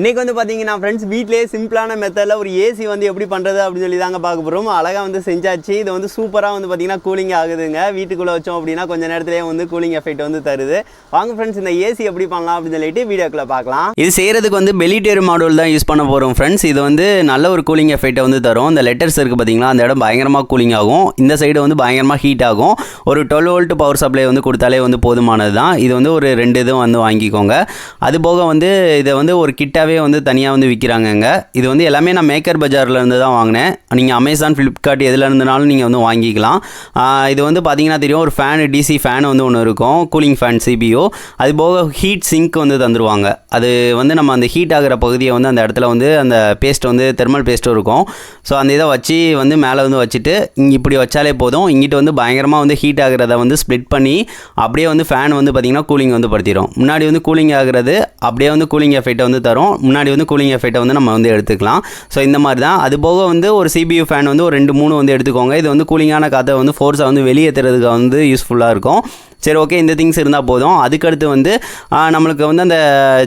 இன்றைக்கி வந்து பார்த்தீங்கன்னா ஃப்ரெண்ட்ஸ் வீட்டிலேயே சிம்பிளான மெத்தடில் ஒரு ஏசி வந்து எப்படி பண்ணுறது அப்படின்னு சொல்லி தாங்க பார்க்க போகிறோம் அழகாக வந்து செஞ்சாச்சு. இது வந்து சூப்பராக வந்து பார்த்தீங்கன்னா கூலிங் ஆகுதுங்க. வீட்டுக்குள்ளே வச்சோம் அப்படின்னா கொஞ்ச நேரத்திலேயே வந்து கூலிங் எஃபெக்ட் வந்து தருது. வாங்க ஃப்ரெண்ட்ஸ் இந்த ஏசி எப்படி பண்ணலாம் அப்படின்னு சொல்லிட்டு வீடியோக்குள்ளே பார்க்கலாம். இது செய்கிறதுக்கு வந்து பெலிட்டேர் மாடல் தான் யூஸ் பண்ண போகிறோம் ஃப்ரெண்ட்ஸ் இது வந்து நல்ல ஒரு கூலிங் எஃபெக்ட்டை வந்து தரும். இந்த லெட்டர்ஸ் இருக்குது பார்த்தீங்களா அந்த இடம் பயங்கரமாக கூலிங் ஆகும். இந்த சைடு வந்து பயங்கரமாக ஹீட் ஆகும். ஒரு டுவெல் வோல்ட் பவர் சப்ளை வந்து கொடுத்தாலே வந்து போதுமானது தான் இது வந்து ஒரு ரெண்டு இதுவும் வந்து வாங்கிக்கோங்க. அது போக வந்து இதை வந்து ஒரு கிட்டாவே வந்து தனியாக வந்து விற்கிறாங்கங்க இது வந்து எல்லாமே நான் மேக்கர் பஜார்லேருந்து தான் வாங்கினேன். நீங்கள் அமேசான் ஃப்ளிப்கார்ட் எதில் இருந்தனாலும் நீங்கள் வந்து வாங்கிக்கலாம். இது வந்து பார்த்தீங்கன்னா தெரியும் ஒரு ஃபேன் டிசி ஃபேன் வந்து ஒன்று இருக்கும். கூலிங் ஃபேன் சிபிஓ அது போக ஹீட் சிங்க் வந்து தந்துடுவாங்க அது வந்து நம்ம அந்த ஹீட் ஆகிற பகுதியை வந்து அந்த இடத்துல வந்து அந்த பேஸ்ட் வந்து தெர்மல் பேஸ்ட்டும் இருக்கும். ஸோ அந்த இதை வச்சு வந்து மேலே வந்து வச்சுட்டு இங்கே இப்படி வச்சாலே போதும். இங்கிட்டு வந்து பயங்கரமாக வந்து ஹீட் ஆகிறத வந்து ஸ்ப்ளிட் பண்ணி அப்படியே வந்து ஃபேன் வந்து பார்த்திங்கன்னா கூலிங் வந்து படுத்திடும் முன்னாடி வந்து கூலிங் ஆகிறது அப்படியே வந்து கூலிங் எஃபெக்ட்டை வந்து தரும். முன்னாடி வந்து கூலிங் எஃபெக்ட்டை வந்து நம்ம வந்து எடுத்துக்கலாம். ஸோ இந்த மாதிரி தான் அது போக வந்து ஒரு சிபியூ ஃபேன் வந்து ஒரு ரெண்டு மூணு வந்து எடுத்துக்கோங்க. இது வந்து கூலிங்கான காற்றை வந்து ஃபோர்ஸை வந்து வெளியேற்றுறதுக்கு வந்து யூஸ்ஃபுல்லாக இருக்கும். சரி ஓகே இந்த திங்ஸ் இருந்தால் போதும். அதுக்கடுத்து வந்து நம்மளுக்கு வந்து அந்த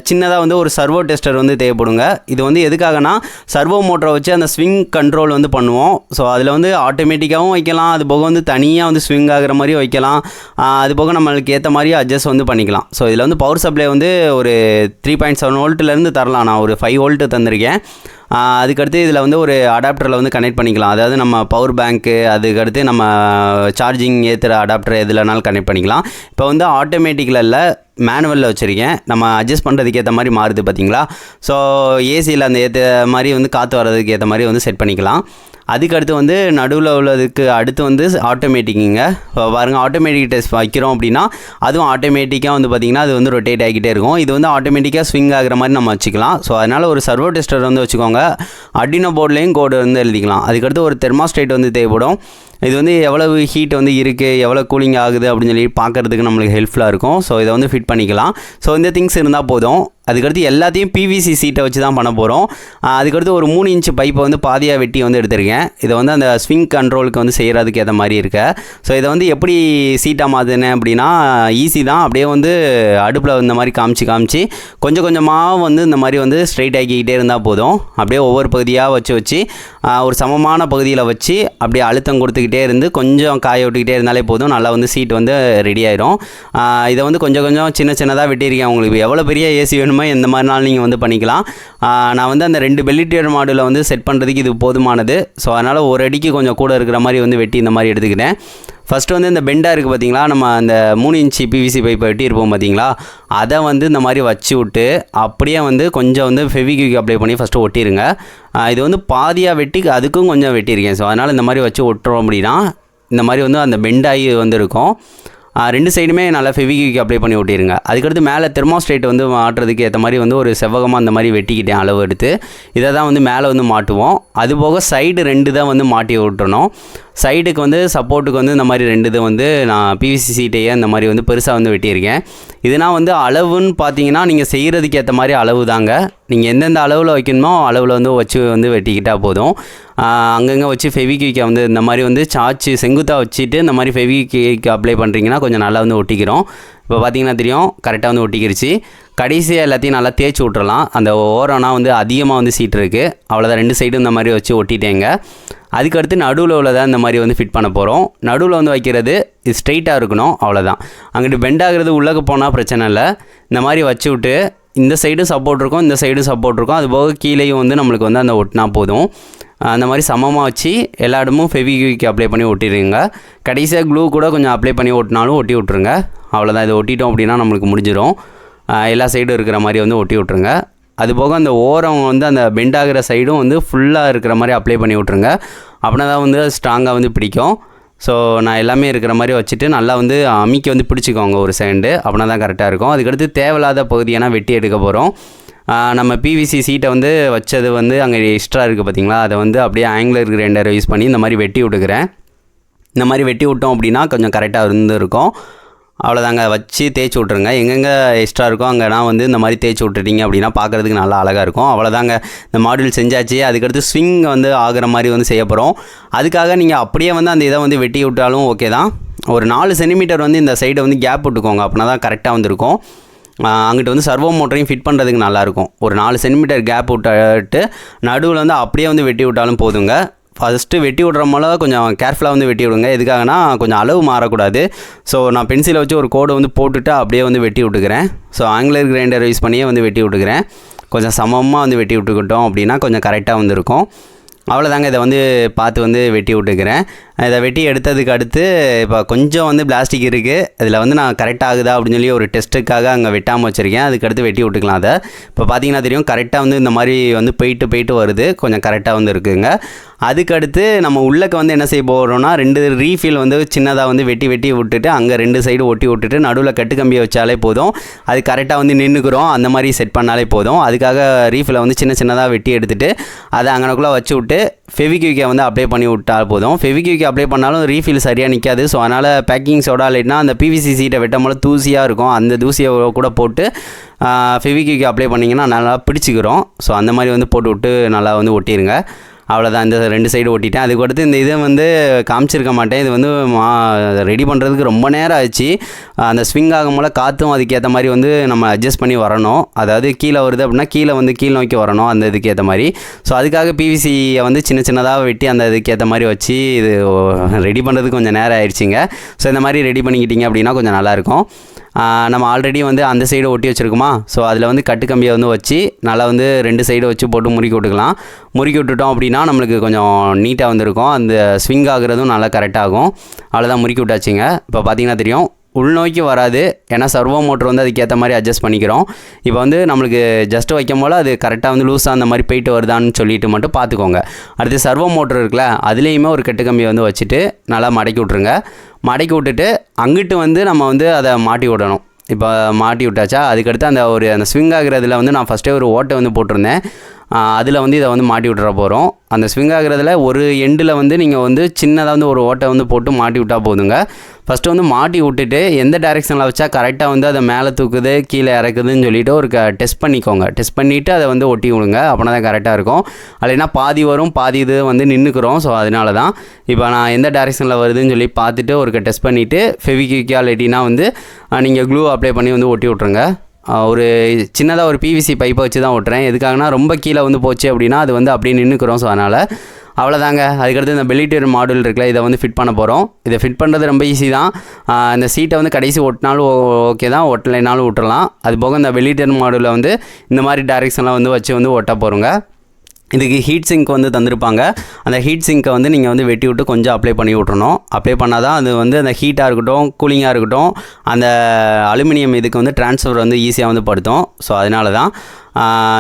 சின்னதாக வந்து ஒரு சர்வோ டெஸ்டர் வந்து தேவைப்படுங்க. இது வந்து எதுக்காகனா சர்வோ மோட்டரை வச்சு அந்த ஸ்விங் கண்ட்ரோல் வந்து பண்ணுவோம். ஸோ அதில் வந்து ஆட்டோமேட்டிக்காகவும் வைக்கலாம். அது போக வந்து தனியாக வந்து ஸ்விங் ஆகிற மாதிரி வைக்கலாம். அது போக நம்மளுக்கு ஏற்ற மாதிரி அட்ஜஸ்ட் வந்து பண்ணிக்கலாம். ஸோ இதில் வந்து பவர் சப்ளை வந்து ஒரு த்ரீ பாயிண்ட் செவன் வோல்ட்லேருந்து தரலாம். நான் ஒரு ஃபைவ் வோல்ட்டு தந்திருக்கேன். அதுக்கடுத்து இதில் வந்து ஒரு அடாப்டரில் வந்து கனெக்ட் பண்ணிக்கலாம். அதாவது நம்ம பவர் பேங்க்கு அதுக்கடுத்து நம்ம சார்ஜிங் ஏற்றுற அடாப்டர் எதுலனாலும் கனெக்ட் பண்ணிக்கலாம். இப்போ வந்து ஆட்டோமேட்டிக்கில் இல்லை மேனுவலில் வச்சுருக்கேன். நம்ம அட்ஜஸ்ட் பண்ணுறதுக்கு ஏற்ற மாதிரி மாறுது பார்த்தீங்களா ஸோ ஏசியில் அந்த ஏற்ற மாதிரி வந்து காற்று வர்றதுக்கு ஏற்ற மாதிரி வந்து செட் பண்ணிக்கலாம். அதுக்கடுத்து வந்து நடுவில் உள்ளதுக்கு அடுத்து வந்து ஆட்டோமேட்டிக்குங்க இப்போ பாருங்கள் ஆட்டோமேட்டிக் டெஸ்ட் வைக்கிறோம் அப்படின்னா அதுவும் ஆட்டோமேட்டிக்காக வந்து பார்த்திங்கன்னா அது வந்து ரொட்டேட் ஆகிக்கிட்டே இருக்கும். இது வந்து ஆட்டோமேட்டிக்காக ஸ்விங் ஆகிற மாதிரி நம்ம வச்சுக்கலாம். ஸோ அதனால் ஒரு சர்வோ டெஸ்டர் வந்து வச்சுக்கோங்க. அடினோ போர்ட்லேயும் கோடு வந்து எழுதிக்கலாம். அதுக்கடுத்து ஒரு தெர்மாஸ்டேட் வந்து தேவைப்படும். இது வந்து எவ்வளவு ஹீட் வந்து இருக்குது எவ்வளோ கூலிங் ஆகுது அப்படின்னு சொல்லி பார்க்குறதுக்கு நம்மளுக்கு ஹெல்ப்ஃபுல்லாக இருக்கும். ஸோ இதை வந்து ஃபிட் பண்ணிக்கலாம். ஸோ இந்த திங்ஸ் இருந்தால் போதும். அதுக்கடுத்து எல்லாத்தையும் பிவிசி சீட்டை வச்சு தான் பண்ண போகிறோம் அதுக்கடுத்து ஒரு மூணு இன்ச்சு பைப்பை வந்து பாதியாக வெட்டி வந்து எடுத்திருக்கேன். இதை வந்து அந்த ஸ்விங் கண்ட்ரோலுக்கு வந்து செய்கிறதுக்கு ஏற்ற மாதிரி இருக்க. ஸோ இதை வந்து எப்படி சீட்டாக மாற்றினேன் அப்படின்னா ஈஸி தான். அப்படியே வந்து அடுப்பில் இந்த மாதிரி காமிச்சு காமிச்சு கொஞ்சம் கொஞ்சமாக வந்து இந்த மாதிரி வந்து ஸ்ட்ரைட் ஆக்கிக்கிட்டே இருந்தால் போதும். அப்படியே ஒவ்வொரு பகுதியாக வச்சு வச்சு ஒரு சமமான பகுதியில் வச்சு அப்படியே அழுத்தம் கொடுத்துக்கிட்டே இருந்து கொஞ்சம் காய விட்டுக்கிட்டே இருந்தாலே போதும். நல்லா வந்து சீட் வந்து ரெடி ஆயிரும். இதை வந்து கொஞ்சம் கொஞ்சம் சின்ன சின்னதாக வெட்டியிருக்கேன். உங்களுக்கு எவ்வளோ பெரிய ஏசி வேணும் எந்த மாதிரினாலும் நீங்கள் வந்து பண்ணிக்கலாம். நான் வந்து அந்த ரெண்டு பெல்லிட்டியர் மாடலில் வந்து செட் பண்ணுறதுக்கு இது போதுமானது. ஸோ அதனால் ஒரு அடிக்கு கொஞ்சம் கூட இருக்கிற மாதிரி வந்து வெட்டி இந்த மாதிரி எடுத்துக்கிட்டேன். ஃபஸ்ட்டு வந்து இந்த பெண்டாக இருக்குது பார்த்தீங்களா நம்ம அந்த மூணு இன்ச்சு பிவிசி பைப்பை வெட்டியிருப்போம் பார்த்தீங்களா அதை வந்து இந்த மாதிரி வச்சு விட்டு அப்படியே வந்து கொஞ்சம் வந்து ஃபெவிக்விக் அப்ளை பண்ணி ஃபஸ்ட்டு ஒட்டிடுங்க இது வந்து பாதியாக வெட்டி அதுக்கும் கொஞ்சம் வெட்டியிருக்கேன். ஸோ அதனால் இந்த மாதிரி வச்சு ஒட்டுறோம் அப்படின்னா இந்த மாதிரி வந்து அந்த பெண்டாகி வந்து இருக்கும். ரெண்டு சைடுமே நல்லா ஃபெவிக்விக் அப்ளை பண்ணி ஒட்டிடுங்க அதுக்கடுத்து மேலே தெர்மோஸ்டேட் வந்து மாட்டுறதுக்கு ஏற்ற மாதிரி வந்து ஒரு செவ்வகமாக அந்த மாதிரி வெட்டிக்கிட்டேன் அளவு எடுத்து. இதை தான் வந்து மேலே வந்து மாட்டுவோம். அதுபோக சைடு ரெண்டு தான் வந்து மாட்டி விட்டுறணும் சைடுக்கு வந்து சப்போர்ட்டுக்கு வந்து இந்த மாதிரி ரெண்டு இது வந்து நான் பிவிசி சீட்டையே இந்த மாதிரி வந்து பெருசாக வந்து வெட்டியிருக்கேன். இதுனா வந்து அளவுன்னு பார்த்தீங்கன்னா நீங்கள் செய்கிறதுக்கு ஏற்ற மாதிரி அளவு தாங்க நீங்கள் எந்தெந்த அளவில் வைக்கணுமோ அளவில் வந்து வச்சு வந்து வெட்டிக்கிட்டால் போதும். அங்கங்கே வச்சு ஃபெவிக்விக்கை வந்து இந்த மாதிரி வந்து சாச்சு செங்குத்தாக வச்சுட்டு இந்த மாதிரி ஃபெவிக்விக் அப்ளை பண்ணுறீங்கன்னா கொஞ்சம் நல்லா வந்து ஒட்டிக்கிறோம். இப்போ பார்த்தீங்கன்னா தெரியும் கரெக்டாக வந்து ஒட்டிக்கிருச்சு. கடைசியாக எல்லாத்தையும் நல்லா தேய்ச்சி விட்றலாம் அந்த ஓரம்னா வந்து அதிகமாக வந்து சீட் இருக்குது அவ்வளோதான் ரெண்டு சைடும் இந்த மாதிரி வச்சு ஒட்டிட்டேங்க. அதுக்கடுத்து நடுவில் உள்ளதான் இந்த மாதிரி வந்து ஃபிட் பண்ண போகிறோம் நடுவில் வந்து வைக்கிறது இது ஸ்ட்ரைட்டாக இருக்கணும். அவ்வளோதான் அங்கிட்டு பெண்ட் ஆகுறது உள்ளக்க போனால் பிரச்சனை இல்லை. இந்த மாதிரி வச்சு விட்டு இந்த சைடும் சப்போர்ட் இருக்கும் இந்த சைடும் சப்போர்ட் இருக்கும். அது போக கீழேயும் வந்து நம்மளுக்கு வந்து அந்த ஒட்டினா போதும். அந்த மாதிரி சமமாக வச்சு எல்லா இடமும் ஃபெவிக்விக் அப்ளை பண்ணி ஒட்டிடுங்க. கடைசியாக க்ளூ கூட கொஞ்சம் அப்ளை பண்ணி ஒட்டினாலும் ஒட்டி விட்ருங்க அவ்வளோதான் இதை ஒட்டிட்டோம் அப்படின்னா நம்மளுக்கு முடிஞ்சிடும் எல்லா சைடும் இருக்கிற மாதிரி வந்து ஒட்டி விட்ருங்க அது போக அந்த ஓரம் வந்து அந்த பெண்ட் ஆகிற சைடும் வந்து ஃபுல்லாக இருக்கிற மாதிரி அப்ளை பண்ணி விட்ருங்க அப்படின்னா தான் வந்து ஸ்ட்ராங்காக வந்து பிடிக்கும். ஸோ நான் எல்லாமே இருக்கிற மாதிரி வச்சுட்டு நல்லா வந்து அமிக்கி வந்து பிடிச்சிக்கோங்க ஒரு செகண்டு அப்படின்னா தான் கரெக்டாக இருக்கும். அதுக்கடுத்து தேவையில்லாத பகுதியெல்லாம் வெட்டி எடுக்க போகிறோம் நம்ம பிவிசி சீட்டை வந்து வச்சது வந்து அங்கே எக்ஸ்ட்ரா இருக்குது பார்த்தீங்களா அதை வந்து அப்படியே ஆங்கிலர் கிரைண்டரை யூஸ் பண்ணி இந்த மாதிரி வெட்டி விட்டுக்கிறேன். இந்த மாதிரி வெட்டி விட்டோம் அப்படின்னா கொஞ்சம் கரெக்டாக இருந்துருக்கும். அவ்வளோதாங்க வச்சு தேய்ச்சி விட்ருங்க எங்கெங்கே எக்ஸ்ட்ரா இருக்கோ அங்கேனா வந்து இந்த மாதிரி தேய்ச்சி விட்டுட்டீங்க அப்படின்னா பார்க்குறதுக்கு நல்லா அழகாக இருக்கும். அவ்வளோதாங்க இந்த மாடியூல் செஞ்சாச்சு. அதுக்கடுத்து ஸ்விங் வந்து ஆகிற மாதிரி வந்து செய்ய போகிறோம் அதுக்காக நீங்கள் அப்படியே வந்து அந்த இதை வந்து வெட்டி விட்டாலும் ஓகே தான். ஒரு நாலு சென்டிமீட்டர் வந்து இந்த சைடை வந்து கேப் விட்டுக்கோங்க. அப்படின்னா தான் கரெக்டாக வந்திருக்கும். அங்கிட்டு வந்து சர்வோ மோட்டரையும் ஃபிட் பண்ணுறதுக்கு நல்லாயிருக்கும் ஒரு நாலு சென்டிமீட்டர் கேப் விட்டு நடுவில் வந்து அப்படியே வந்து வெட்டி விட்டாலும் போதுங்க. ஃபஸ்ட்டு வெட்டி விட்ற போல கொஞ்சம் கேர்ஃபுல்லாக வந்து வெட்டி விடுங்க. எதுக்காகனா கொஞ்சம் அளவு மாறக்கூடாது. ஸோ நான் பென்சிலை வச்சு ஒரு கோடு வந்து போட்டுட்டு அப்படியே வந்து வெட்டி விட்டுக்கிறேன். ஸோ ஆங்கிலர் கிரைண்டர் யூஸ் பண்ணியே வந்து வெட்டி விட்டுக்கிறேன். கொஞ்சம் சமமாக வந்து வெட்டி விட்டுக்கிட்டோம் அப்படின்னா கொஞ்சம் கரெக்டாக வந்து இருக்கும். அவ்வளோதாங்க இதை வந்து பார்த்து வந்து வெட்டி விட்டுக்கிறேன். இதை வெட்டி எடுத்ததுக்கு அடுத்து இப்போ கொஞ்சம் வந்து பிளாஸ்டிக் இருக்குது இதில் வந்து நான் கரெக்ட் ஆகுதா அப்படின்னு சொல்லி ஒரு டெஸ்ட்டுக்காக அங்கே வெட்டாமல் வச்சுருக்கேன். அதுக்கடுத்து வெட்டி விட்டுக்கலாம் அதை. இப்போ பார்த்தீங்கன்னா தெரியும் கரெக்டாக வந்து இந்த மாதிரி வந்து போயிட்டு போயிட்டு வருது. கொஞ்சம் கரெக்டாக வந்து இருக்குங்க. அதுக்கடுத்து நம்ம உள்ளக்க வந்து என்ன செய்ய போகிறோம்னா ரெண்டு ரீஃபில் வந்து சின்னதாக வந்து வெட்டி வெட்டி விட்டுட்டு அங்கே ரெண்டு சைடு ஒட்டி விட்டுட்டு நடுவில் கட்டுக்கம்பியை வச்சாலே போதும். அது கரெக்டாக வந்து நின்றுக்கிறோம் அந்த மாதிரி செட் பண்ணாலே போதும். அதுக்காக ரீஃபில் வந்து சின்ன சின்னதாக வெட்டி எடுத்துகிட்டு அதை அங்கனக்குள்ளே வச்சு விட்டு ஃபெவிக்யூக்கை வந்து அப்ளை பண்ணி விட்டால் போதும். ஃபெவிக்யூக்கை அப்ளை பண்ணாலும் ரீஃபில் சரியாக நிற்காது ஸோ அதனால் பேக்கிங் சோடா இல்லைன்னா அந்த பிவிசி சீட்டை வெட்டும்போது தூசியாக இருக்கும். அந்த தூசியை கூட போட்டு ஃபெவிக்யூக்கை அப்ளை பண்ணிங்கன்னா நல்லா பிடிச்சிக்கிறோம். ஸோ அந்த மாதிரி வந்து போட்டு விட்டு நல்லா வந்து ஒட்டிடுங்க அவ்வளோதான் இந்த ரெண்டு சைடு ஓட்டிட்டேன் அதுக்கு அடுத்து இந்த இதை வந்து காமிச்சிருக்க மாட்டேன். இது வந்து மா ரெடி பண்ணுறதுக்கு ரொம்ப நேரம் ஆச்சு. அந்த ஸ்விங் ஆகும் போல காற்றும் அதுக்கேற்ற மாதிரி வந்து நம்ம அட்ஜஸ்ட் பண்ணி வரணும். அதாவது கீழே வருது அப்படின்னா கீழே வந்து கீழ் நோக்கி வரணும் அந்த இதுக்கேற்ற மாதிரி. ஸோ அதுக்காக பிவிசியை வந்து சின்ன சின்னதாக வெட்டி அந்த இதுக்கேற்ற மாதிரி வச்சு இது ரெடி பண்ணுறதுக்கு கொஞ்சம் நேரம் ஆயிடுச்சுங்க. ஸோ இந்த மாதிரி ரெடி பண்ணிக்கிட்டீங்க அப்படின்னா கொஞ்சம் நல்லாயிருக்கும் நம்ம ஆல்ரெடி வந்து அந்த சைடு ஒட்டி வச்சுருக்குமா? ஸோ அதில் வந்து கட்டு கம்பியை வந்து வச்சு நல்லா வந்து ரெண்டு சைடு வச்சு போட்டு முறுக்கி விட்டுக்கலாம். முறுக்கி விட்டுட்டோம் அப்படின்னா நம்மளுக்கு கொஞ்சம் நீட்டாக வந்துருக்கும். அந்த ஸ்விங் ஆகுறதும் நல்லா கரெக்டாகும் அவ்வளோதான் முறுக்கி விட்டாச்சுங்க. இப்போ பார்த்தீங்கன்னா தெரியும் உள்நோக்கி வராது. ஏன்னா சர்வோ மோட்டர் வந்து அதுக்கேற்ற மாதிரி அட்ஜஸ்ட் பண்ணிக்கிறோம். இப்போ வந்து நம்மளுக்கு ஜஸ்ட் வைக்கும் போல் அது கரெக்டாக வந்து லூஸாக அந்த மாதிரி போயிட்டு வருதான்னு சொல்லிட்டு மட்டும் பார்த்துக்கோங்க அடுத்து சர்வோ மோட்டர் இருக்குல்ல அதுலேயுமே ஒரு கெட்டு கம்பியை வந்து வச்சுட்டு நல்லா மடக்கி விட்ருங்க மடக்கி விட்டுட்டு அங்கிட்டு வந்து நம்ம வந்து அதை மாட்டி விடணும். இப்போ மாட்டி விட்டாச்சா அதுக்கடுத்து அந்த ஒரு அந்த ஸ்விங் ஆகுறதுல வந்து நான் ஃபஸ்ட்டே ஒரு ஓட்டை வந்து போட்டிருந்தேன். அதில் வந்து இதை வந்து மாட்டி விட்டுற போகிறோம் அந்த ஸ்விங் ஆகுறதுல ஒரு எண்டில் வந்து நீங்கள் வந்து சின்னதாக வந்து ஒரு ஓட்டை வந்து போட்டு மாட்டி விட்டால் போதுங்க. ஃபஸ்ட்டு வந்து மாட்டி விட்டுட்டு எந்த டைரெக்ஷனில் வச்சா கரெக்டாக வந்து அதை மேலே தூக்குது கீழே இறக்குதுன்னு சொல்லிவிட்டு ஒரு க டெஸ்ட் பண்ணிக்கோங்க. டெஸ்ட் பண்ணிவிட்டு அதை வந்து ஒட்டி விடுங்க. அப்படின்னா தான் கரெக்டாக இருக்கும். இல்லைன்னா பாதி வரும் பாதி இது வந்து நின்றுக்கிறோம் ஸோ அதனால தான் இப்போ நான் எந்த டைரெக்ஷனில் வருதுன்னு சொல்லி பார்த்துட்டு ஒரு டெஸ்ட் பண்ணிவிட்டு ஃபெவிக்விக்கா இல்லாட்டினா வந்து நீங்கள் க்ளூ அப்ளை பண்ணி வந்து ஒட்டி விட்ருங்க ஒரு சின்னதாக ஒரு பிவிசி பைப்பை வச்சு தான் ஓட்டுறேன். எதுக்காகனா ரொம்ப கீழே வந்து போச்சு அப்படின்னா அது வந்து அப்படியே நின்றுக்கிறோம் ஸோ அதனால் அவ்வளோதாங்க அதுக்கடுத்து இந்த பெலிட்டியர் மாடல் இருக்குல்ல இதை வந்து ஃபிட் பண்ண போகிறோம் இதை ஃபிட் பண்ணுறது ரொம்ப ஈஸி தான். இந்த சீட்டை வந்து கடைசி ஒட்டினாலும் ஓகே தான். ஒட்டலைனாலும் விட்டுறலாம் அது போக இந்த பெலிட்டியர் மாடலில் வந்து இந்த மாதிரி டேரெக்ஷன்லாம் வந்து வச்சு வந்து ஒட்ட போகிறோங்க இதுக்கு ஹீட் சிங்க் வந்து தந்திருப்பாங்க. அந்த ஹீட் சிங்க்கை வந்து நீங்கள் வந்து வெட்டி விட்டு கொஞ்சம் அப்ளை பண்ணி விட்றணும் அப்ளை பண்ணால் தான் அது வந்து அந்த ஹீட்டாக இருக்கட்டும் கூலிங்காக இருக்கட்டும் அந்த அலுமினியம் இதுக்கு வந்து ட்ரான்ஸ்ஃபர் வந்து ஈஸியாக வந்து படுத்தும். ஸோ அதனால தான்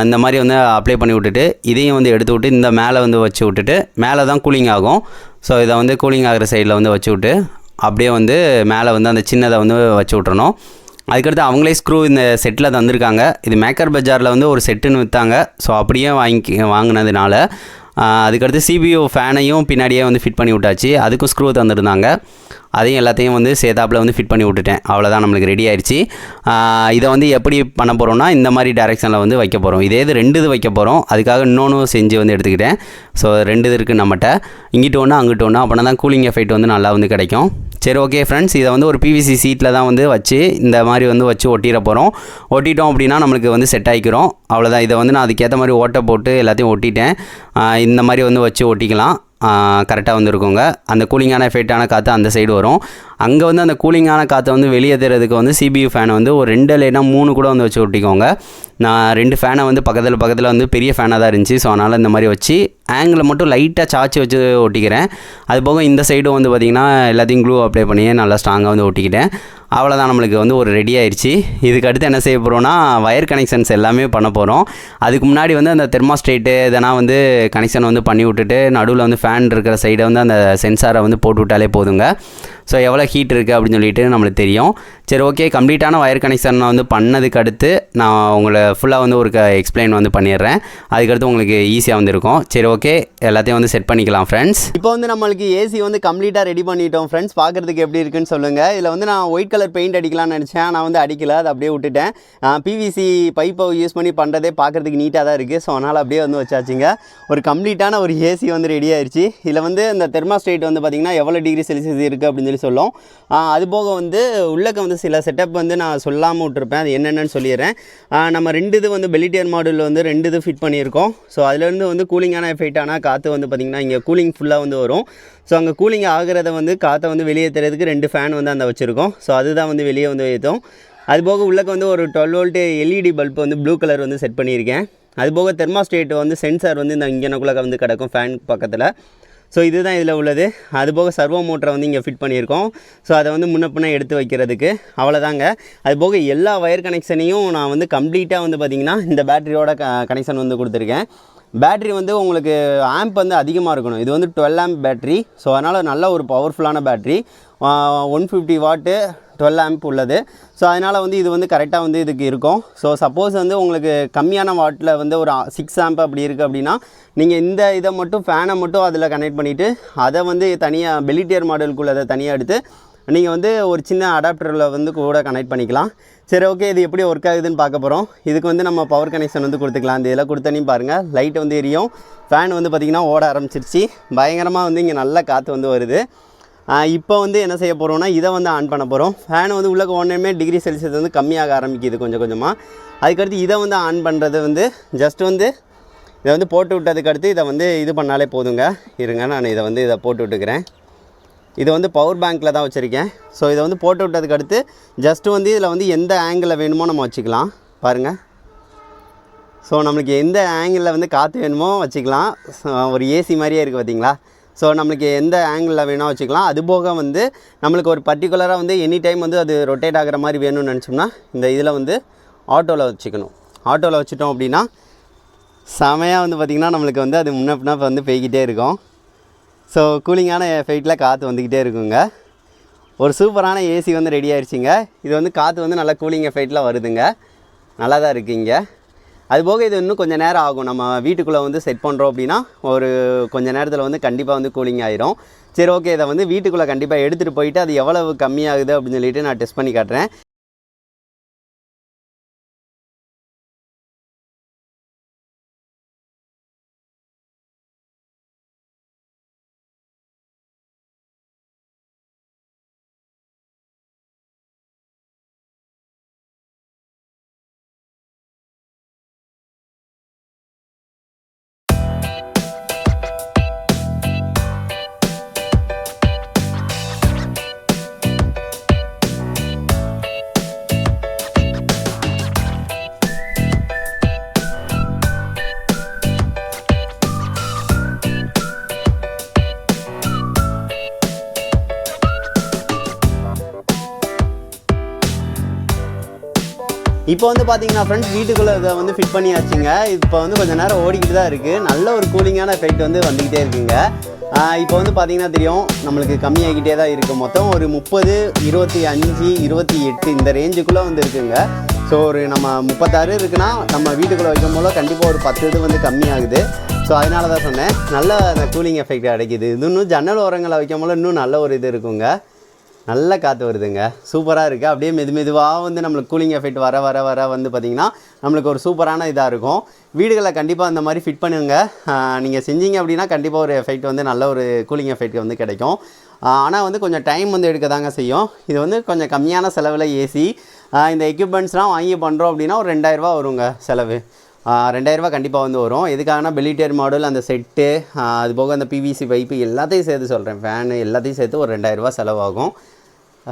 இந்த மாதிரி வந்து அப்ளை பண்ணி விட்டுட்டு இதையும் வந்து எடுத்து விட்டு இந்த மேலே வந்து வச்சு விட்டுட்டு மேலே தான் கூலிங் ஆகும். ஸோ இதை வந்து கூலிங் ஆகிற சைடில் வந்து வச்சு விட்டு அப்படியே வந்து மேலே வந்து அந்த சின்னதை வந்து வச்சு விட்றணும் அதுக்கடுத்து அவங்களே ஸ்க்ரூ இந்த செட்டில் தந்திருக்காங்க. இது மேக்கர் பஜாரில் வந்து ஒரு செட்டுன்னு விற்றாங்க ஸோ அப்படியே வாங்கி வாங்கினதுனால அதுக்கடுத்து சிபிஓ ஃபேனையும் பின்னாடியே வந்து ஃபிட் பண்ணி விட்டாச்சு. அதுக்கும் ஸ்க்ரூ தந்திருந்தாங்க. அதையும் எல்லாத்தையும் வந்து சேதாப்பில் வந்து ஃபிட் பண்ணி விட்டுட்டேன். அவ்வளோதான் நம்மளுக்கு ரெடி ஆயிடுச்சு இதை வந்து எப்படி பண்ண போகிறோம்னா இந்த மாதிரி டேரெக்ஷனில் வந்து வைக்க போகிறோம் இதே இது ரெண்டு இது வைக்க போகிறோம் அதுக்காக இன்னொன்று செஞ்சு வந்து எடுத்துக்கிட்டேன். ஸோ ரெண்டு இது இருக்குது நம்மகிட்ட இங்கிட்டு ஒன்று அங்கிட்டு ஒன்று அப்படின்னா தான் கூலிங் எஃபெக்ட் வந்து நல்லா வந்து கிடைக்கும். சரி ஓகே ஃப்ரெண்ட்ஸ் இதை வந்து ஒரு பிவிசி சீட்டில் தான் வந்து வச்சு இந்த மாதிரி வந்து வச்சு ஒட்டிட போகிறோம் ஒட்டிட்டோம் அப்படின்னா நம்மளுக்கு வந்து செட் ஆகிக்கிறோம் அவ்வளோதான் இதை வந்து நான் அதுக்கேற்ற மாதிரி ஓட்டை போட்டு எல்லாத்தையும் ஒட்டிட்டேன். இந்த மாதிரி வந்து வச்சு ஒட்டிக்கலாம். கரெக்டாக வந்துருக்குங்க. அந்த கூலிங்கான எஃபெக்டான காற்று அந்த சைடு வரும். அங்கே வந்து அந்த கூலிங்கான காற்றை வந்து வெளியே தரதுக்கு வந்து சிபியு ஃபேனை வந்து ஒரு ரெண்டு இல்லைனா மூணு கூட வந்து வச்சு ஒட்டிக்கோங்க. நான் ரெண்டு ஃபேனை வந்து பக்கத்தில் பக்கத்தில் வந்து பெரிய ஃபேனாக தான் இருந்துச்சு. ஸோ அதனால் இந்த மாதிரி வச்சு ஆங்கிளை மட்டும் லைட்டாக சாச்சி வச்சு ஒட்டிக்கிறேன். அது போக இந்த சைடும் வந்து பார்த்திங்கன்னா எல்லாத்தையும் க்ளூ அப்ளை பண்ணியே நல்லா ஸ்ட்ராங்காக வந்து ஒட்டிக்கிட்டேன். அவ்வளோதான் நம்மளுக்கு வந்து ஒரு ரெடி ஆயிடுச்சு இதுக்கு அடுத்து என்ன செய்ய போகிறோம்னா வயர் கனெக்ஷன்ஸ் எல்லாமே பண்ண போகிறோம் அதுக்கு முன்னாடி வந்து அந்த தெர்மாஸ்டேட்டு இதெல்லாம் வந்து கனெக்ஷன் வந்து பண்ணி விட்டுட்டு நடுவில் வந்து ஃபேன் இருக்கிற சைடை வந்து அந்த சென்சாரை வந்து போட்டு விட்டாலே போதுங்க. ஸோ எவ்வளோ ஹீட் இருக்குது அப்படின்னு சொல்லிட்டு நம்மளுக்கு தெரியும். சரி ஓகே கம்ப்ளீட்டான ஒயர் கனெக்ஷன் நான் வந்து பண்ணதுக்கு அடுத்து நான் உங்களை ஃபுல்லாக வந்து ஒரு எக்ஸ்பிளைன் வந்து பண்ணிடுறேன். அதுக்கடுத்து உங்களுக்கு ஈஸியாக வந்து இருக்கும் சரி ஓகே எல்லாத்தையும் வந்து செட் பண்ணிக்கலாம் ஃப்ரெண்ட்ஸ் இப்போ வந்து நம்மளுக்கு ஏசி வந்து கம்ப்ளீட்டாக ரெடி பண்ணிட்டோம் ஃப்ரெண்ட்ஸ் பார்க்குறதுக்கு எப்படி இருக்குன்னு சொல்லுங்கள் இதில் வந்து நான் ஒயிட் கலர் பெயிண்ட் அடிக்கலாம்னு நினச்சேன். நான் வந்து அடிக்கல அதை அப்படியே விட்டுட்டேன். பிவிசி பைப்பை யூஸ் பண்ணி பண்ணுறதே பார்க்குறதுக்கு நீட்டாக தான் இருக்குது ஸோ அதனால் அப்படியே வந்து வச்சாச்சுங்க. ஒரு கம்ப்ளீட்டான ஒரு ஏசி வந்து ரெடி ஆயிடுச்சு இதில் வந்து இந்த தெர்மாஸ்டேட் வந்து பார்த்திங்கன்னா எவ்வளோ டிகிரி செல்சியஸ் இருக்குது அப்படின்னு சொல்லி சொல்லும். அதுபோக அது போக வந்து உள்ளக்க வந்து சில செட்டப் வந்து நான் சொல்லாமல் விட்டுருப்பேன். அது என்னென்னு சொல்லிடுறேன். நம்ம ரெண்டு இது வந்து பெலிட்டியர் மாடலில் வந்து ரெண்டு இது ஃபிட் பண்ணியிருக்கோம். ஸோ அதுலேருந்து வந்து கூலிங்கான எஃபெக்ட் ஆனால் காற்று வந்து பார்த்திங்கன்னா இங்கே கூலிங் ஃபுல்லாக வந்து வரும். ஸோ அங்கே கூலிங் ஆகிறத வந்து காற்றை வந்து வெளியே தரதுக்கு ரெண்டு ஃபேன் வந்து அந்த வச்சுருக்கோம். ஸோ அதுதான் வந்து வெளியே வந்து ஏற்றும் அது போக உள்ளக்க வந்து ஒரு டுவெல் வோல்ட்டு எல்இடி பல்ப் வந்து ப்ளூ கலர் வந்து செட் பண்ணியிருக்கேன். அது போக தெர்மாஸ்டேட் வந்து சென்சார் வந்து இந்த இங்கனக்குள்ளே வந்து கிடக்கும் ஃபேன் பக்கத்தில். ஸோ இதுதான் இதில் உள்ளது. அதுபோக சர்வோ மோட்டரை வந்து இங்கே ஃபிட் பண்ணியிருக்கோம். ஸோ அதை வந்து முன்ன எடுத்து வைக்கிறதுக்கு. அவ்வளோதாங்க. அதுபோக எல்லா ஒயர் கனெக்ஷனையும் நான் வந்து கம்ப்ளீட்டாக வந்து பார்த்திங்கன்னா இந்த பேட்டரியோட க கனெக்ஷன் வந்து கொடுத்துருக்கேன். பேட்டரி வந்து உங்களுக்கு ஆம்ப் வந்து அதிகமாக இருக்கணும். இது வந்து டுவெல் ஆம்ப் பேட்டரி ஸோ அதனால் நல்ல ஒரு பவர்ஃபுல்லான battery one fifty watt twelve amp உள்ளது. ஸோ அதனால் வந்து இது வந்து கரெக்டாக வந்து இதுக்கு இருக்கும். ஸோ சப்போஸ் வந்து உங்களுக்கு கம்மியான வாட்டில் வந்து ஒரு சிக்ஸ் ஆம்ப் அப்படி இருக்குது அப்படின்னா நீங்கள் இந்த இதை மட்டும் ஃபேனை மட்டும் அதில் கனெக்ட் பண்ணிவிட்டு அதை வந்து தனியாக பெலிட்டியர் மாடலுக்குள்ளே அதை தனியாக எடுத்து நீங்கள் வந்து ஒரு சின்ன அடாப்டரில் வந்து கூட கனெக்ட் பண்ணிக்கலாம். சரி ஓகே இது எப்படி ஒர்க் ஆகுதுன்னு பார்க்க போகிறோம் இதுக்கு வந்து நம்ம பவர் கனெக்ஷன் வந்து கொடுத்துக்கலாம். இந்த இதெல்லாம் கொடுத்தனையும் பாருங்கள் லைட் வந்து எரியும். ஃபேன் வந்து பார்த்திங்கன்னா ஓட ஆரம்பிச்சிருச்சு. பயங்கரமாக வந்து இங்கே நல்ல காற்று வந்து வருது. இப்போ வந்து என்ன செய்ய போகிறோம்னா இதை வந்து ஆன் பண்ண போகிறோம் ஃபேன் வந்து உள்ளே ஒன்றுமே டிகிரி செல்சியஸ் வந்து கம்மியாக ஆரம்பிக்குது கொஞ்சம் கொஞ்சமாக அதுக்கடுத்து இதை வந்து ஆன் பண்ணுறது வந்து ஜஸ்ட் வந்து இதை வந்து போட்டு விட்டதுக்கு அடுத்து இதை வந்து இது பண்ணாலே போதுங்க. இருங்க நான் இதை வந்து இதை போட்டு விட்டுக்கிறேன். இது வந்து பவர் பேங்க்கில் தான் வச்சுருக்கேன். ஸோ இதை வந்து போட்டு விட்டதுக்கு அடுத்து ஜஸ்ட்டு வந்து இதில் வந்து எந்த ஆங்கிளில் வேணுமோ நம்ம வச்சுக்கலாம். பாருங்கள் ஸோ நம்மளுக்கு எந்த ஆங்கிளில் வந்து காற்று வேணுமோ வச்சுக்கலாம். ஒரு ஏசி மாதிரியே இருக்குது பார்த்தீங்களா ஸோ நம்மளுக்கு எந்த ஆங்கிளில் வேணால் வச்சுக்கலாம். அது போக வந்து நம்மளுக்கு ஒரு பர்டிகுலராக வந்து எனி டைம் வந்து அது ரொட்டேட் ஆகிற மாதிரி வேணும்னு நினச்சோம்னா இந்த இதில் வந்து ஆட்டோவில் வச்சுக்கணும். ஆட்டோவில் வச்சுட்டோம் அப்படின்னா செமையாக வந்து பார்த்திங்கன்னா நம்மளுக்கு வந்து அது முன்ன வந்து போய்கிட்டே இருக்கும். ஸோ கூலிங்கான ஃபைட்டில் காற்று வந்துக்கிட்டே இருக்குங்க. ஒரு சூப்பரான ஏசி வந்து ரெடி ஆயிடுச்சுங்க இது வந்து காற்று வந்து நல்லா கூலிங் எஃபெக்டில் வருதுங்க. நல்லா தான் இருக்குங்க. அதுபோக இது இன்னும் கொஞ்சம் நேரம் ஆகும். நம்ம வீட்டுக்குள்ளே வந்து செட் பண்ணுறோம் அப்படின்னா ஒரு கொஞ்ச நேரத்தில் வந்து கண்டிப்பாக வந்து கூலிங் ஆயிரும். சரி ஓகே இதை வந்து வீட்டுக்குள்ளே கண்டிப்பாக எடுத்துகிட்டு போயிட்டு அது எவ்வளவு கம்மியாகுது அப்படின்னு சொல்லிட்டு நான் டெஸ்ட் பண்ணி காட்டுறேன். இப்போ வந்து பார்த்தீங்கன்னா ஃப்ரெண்ட்ஸ் வீட்டுக்குள்ளே இதை வந்து ஃபிட் பண்ணியாச்சுங்க. இப்போ வந்து கொஞ்சம் நேரம் ஓடிக்கிட்டு தான் இருக்குது நல்ல ஒரு கூலிங்கான எஃபெக்ட் வந்து வந்துக்கிட்டே இருக்குங்க. இப்போ வந்து பார்த்தீங்கன்னா தெரியும் நம்மளுக்கு கம்மியாகிக்கிட்டே தான் இருக்குது மொத்தம் ஒரு முப்பது இருபத்தி அஞ்சு இருபத்தி எட்டு இந்த ரேஞ்சுக்குள்ளே வந்து இருக்குங்க. ஸோ ஒரு நம்ம முப்பத்தாறு இருக்குன்னா நம்ம வீட்டுக்குள்ளே வைக்கும் போது கண்டிப்பாக ஒரு பத்து இது வந்து கம்மியாகுது. ஸோ அதனால தான் சொன்னேன் நல்ல அந்த கூலிங் எஃபெக்ட் கிடைக்குது இது இன்னும் ஜன்னல் ஓரங்களை வைக்கும் போது இன்னும் நல்ல ஒரு இது இருக்குங்க. நல்ல காற்று வருதுங்க. சூப்பராக இருக்குது அப்படியே மெது மெதுவாக வந்து நம்மளுக்கு கூலிங் எஃபெக்ட் வர வர வர வந்து பார்த்திங்கன்னா நம்மளுக்கு ஒரு சூப்பரான இதாக இருக்கும். வீடுகளை கண்டிப்பாக அந்த மாதிரி ஃபிட் பண்ணுங்க. நீங்கள் செஞ்சீங்க அப்படின்னா கண்டிப்பாக ஒரு எஃபெக்ட் வந்து நல்ல ஒரு கூலிங் எஃபெக்ட் வந்து கிடைக்கும். ஆனால் வந்து கொஞ்சம் டைம் வந்து எடுக்க தாங்க செய்யும். இது வந்து கொஞ்சம் கம்மியான செலவில் ஏசி. இந்த எக்யூப்மெண்ட்ஸ்லாம் வாங்கி பண்ணுறோம் அப்படின்னா ஒரு ரெண்டாயிரரூவா வருங்க செலவு. ரெண்டாயிரரூவா கண்டிப்பாக வந்து வரும். எதுக்காகனா பெலிட்டியர் மாடல் அந்த செட்டு அது போக அந்த பிவிசி பைப்பு எல்லாத்தையும் சேர்த்து சொல்கிறேன் ஃபேனு எல்லாத்தையும் சேர்த்து ஒரு ரெண்டாயிரரூவா செலவாகும்.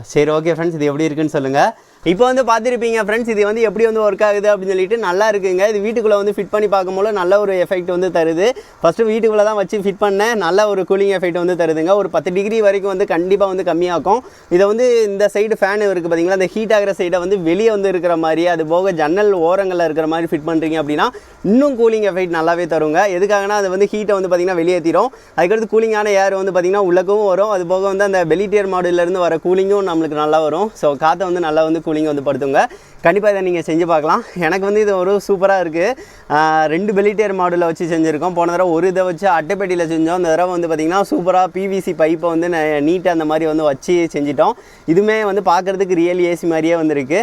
சரி ஓகே ஃப்ரெண்ட்ஸ் இது எப்படி இருக்குன்னு சொல்லுங்கள் இப்போ வந்து பார்த்துருப்பீங்க ஃப்ரெண்ட்ஸ் இது வந்து எப்படி வந்து ஒர்க் ஆகுது அப்படின்னு சொல்லிட்டு நல்லா இருக்குங்க. இது வீட்டுக்குள்ளே வந்து ஃபிட் பண்ணி பார்க்கும்போது நல்ல ஒரு எஃபெக்ட் வந்து தருது. ஃபஸ்ட்டு வீட்டுக்குள்ளே தான் வச்சு ஃபிட் பண்ணேன் நல்ல ஒரு கூலிங் எஃபெக்ட் வந்து தருதுங்க. ஒரு பத்து டிகிரி வரைக்கும் வந்து கண்டிப்பாக வந்து கம்மியாகும் இதை வந்து இந்த சைடு ஃபேன் இருக்குது பார்த்தீங்களா அந்த ஹீட் ஆகிற சைடை வந்து வெளியே வந்து இருக்கிற மாதிரி அது போக ஜன்னல் ஓரங்களில் இருக்கிற மாதிரி ஃபிட் பண்ணுறீங்க அப்படின்னா இன்னும் கூலிங் எஃபெக்ட் நல்லாவே தருங்க. எதுக்காகனா அது வந்து ஹீட்டை வந்து பார்த்திங்கன்னா வெளியேற்றிடும் அதுக்கடுத்து கூலிங்கான ஏர் வந்து பார்த்திங்கன்னா உள்ளக்கும் வரும். அது போக வந்து அந்த பெலிட்டியர் மாடுலேருந்து வர கூலிங்கும் நம்மளுக்கு நல்லா வரும். ஸோ காற்றை வந்து நல்லா வந்து கூலிங் வந்து படுத்துங்க. கண்டிப்பாக இதை நீங்கள் செஞ்சு பார்க்கலாம். எனக்கு வந்து இது ஒரு சூப்பராக இருக்குது ரெண்டு பெலிட்டேர் மாடலில் வச்சு செஞ்சுருக்கோம். போன தடவை ஒரு இதை வச்சு அட்டைப்பேட்டியில் செஞ்சோம். இந்த தடவை வந்து பார்த்திங்கன்னா சூப்பராக பிவிசி பைப்பை வந்து நீட்டாக அந்த மாதிரி வந்து வச்சு செஞ்சிட்டோம். இதுவுமே வந்து பார்க்குறதுக்கு ரியல் ஏசி மாதிரியே வந்துருக்கு.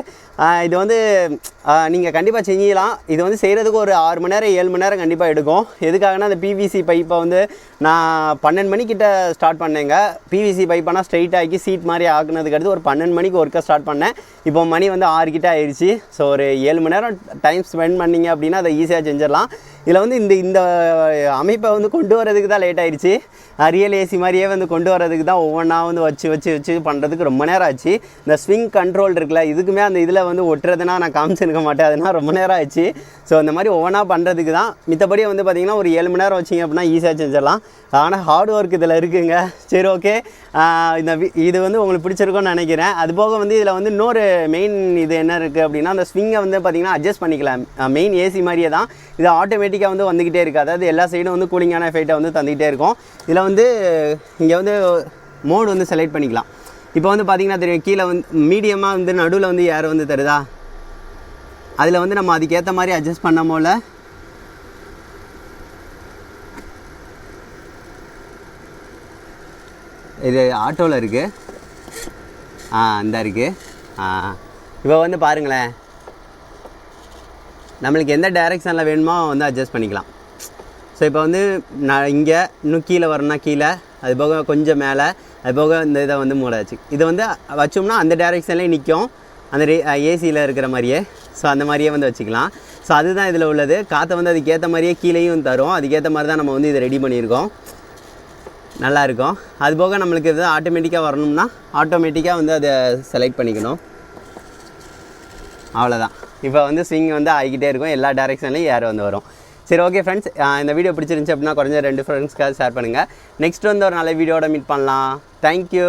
இது வந்து நீங்கள் கண்டிப்பாக செஞ்சிடலாம். இது வந்து செய்கிறதுக்கு ஒரு ஆறு மணி நேரம் ஏழு மணி நேரம் கண்டிப்பாக எடுக்கும். எதுக்காகனா அந்த பிவிசி பைப்பை வந்து நான் பன்னெண்டு மணிக்கிட்ட ஸ்டார்ட் பண்ணேங்க. பிவிசி பைப்பானா ஸ்ட்ரைட் ஆக்கி சீட் மாதிரி ஆக்குனதுக்கு அடுத்து ஒரு பன்னெண்டு மணிக்கு ஒர்க்கை ஸ்டார்ட் பண்ணேன். இப்போ இப்போ மணி வந்து ஆறு கிட்ட ஆயிடுச்சு. ஸோ ஒரு ஏழு மணி நேரம் டைம் ஸ்பெண்ட் பண்ணீங்க அப்படின்னா அதை ஈஸியாக செஞ்சிடலாம். இதில் வந்து இந்த இந்த அமைப்பை வந்து கொண்டு வரதுக்கு தான் லேட் ஆயிடுச்சு. ரியல் ஏசி மாதிரியே வந்து கொண்டு வரதுக்கு தான் ஒவ்வொன்றா வந்து வச்சு வச்சு வச்சு பண்ணுறதுக்கு ரொம்ப நேரம் ஆச்சு. இந்த ஸ்விங் கண்ட்ரோல் இருக்குல்ல இதுக்குமே அந்த இதில் வந்து ஒட்டுறதுனா நான் காமிச்சிருக்க மாட்டேன். அதுனா ரொம்ப நேரம் ஆச்சு ஸோ இந்த மாதிரி ஒவ்வொன்றா பண்ணுறதுக்கு தான் மித்தபடி வந்து பார்த்திங்கன்னா ஒரு ஏழு மணி நேரம் வச்சிங்க அப்படின்னா ஈஸியாக செஞ்சிடலாம் ஆனால் ஹார்ட் ஒர்க் இதில் இருக்குங்க. சரி ஓகே இந்த வி- இது வந்து உங்களுக்கு பிடிச்சிருக்கும்னு நினைக்கிறேன். அது போக வந்து இதில் வந்து இன்னொரு மெயின் இது என்ன இருக்குது அப்படின்னா அந்த ஸ்விங்கை வந்து பார்த்திங்கன்னா அட்ஜஸ்ட் பண்ணிக்கலாம். மெயின் ஏசி மாதிரியே தான். இது ஆட்டோமேட்டிக் ஆட்டோமேட்டிக்காக வந்து வந்துக்கிட்டே இருக்குது. அதாவது எல்லா சைடும் வந்து கூலிங்கான எஃபெக்டை வந்து தந்துக்கிட்டே இருக்கும். இதில் வந்து இங்கே வந்து மோடு வந்து செலக்ட் பண்ணிக்கலாம். இப்போ வந்து பார்த்திங்கன்னா தெரியும் கீழே வந்து மீடியமாக வந்து நடுவில் வந்து ஏர் வந்து தருதா? அதில் வந்து நம்ம அதுக்கேற்ற மாதிரி அட்ஜஸ்ட் பண்ண போல இது ஆட்டோவில் இருக்குது ஆ இந்த இருக்குது ஆ இப்போ வந்து பாருங்களேன். நம்மளுக்கு எந்த டைரெக்ஷனில் வேணுமோ வந்து அட்ஜஸ்ட் பண்ணிக்கலாம். ஸோ இப்போ வந்து நான் இங்கே இன்னும் கீழே வரணும்னா கீழே அது போக கொஞ்சம் மேலே அது போக இந்த இதை வந்து மூடாச்சு. இதை வந்து வச்சோம்னா அந்த டைரெக்ஷன்லேயே நிற்கும் அந்த ஏசியில் இருக்கிற மாதிரியே. ஸோ அந்த மாதிரியே வந்து வச்சுக்கலாம். ஸோ அதுதான் இதில் உள்ளது. காற்றை வந்து அதுக்கேற்ற மாதிரியே கீழேயும் தரும். அதுக்கேற்ற மாதிரி தான் நம்ம வந்து இதை ரெடி பண்ணியிருக்கோம். நல்லா இருக்கும். அது போக நம்மளுக்கு இது ஆட்டோமேட்டிக்காக வரணும்னா ஆட்டோமேட்டிக்காக வந்து அதை செலக்ட் பண்ணிக்கணும். அவ்வளோதான் இப்போ வந்து ஸ்விங் வந்து ஆகிக்கிட்டே இருக்கும். எல்லா டேரெக்ஷன்லையும் ஏர் வந்து வரும். சரி ஓகே ஃப்ரெண்ட்ஸ் இந்த வீடியோ பிடிச்சிருந்துச்சி அப்படின்னா குறைஞ்ச ரெண்டு ஃப்ரெண்ட்ஸ்க்காக ஷேர் பண்ணுங்கள் நெக்ஸ்ட் வந்து ஒரு நல்ல வீடியோட மீட் பண்ணலாம். தேங்க்யூ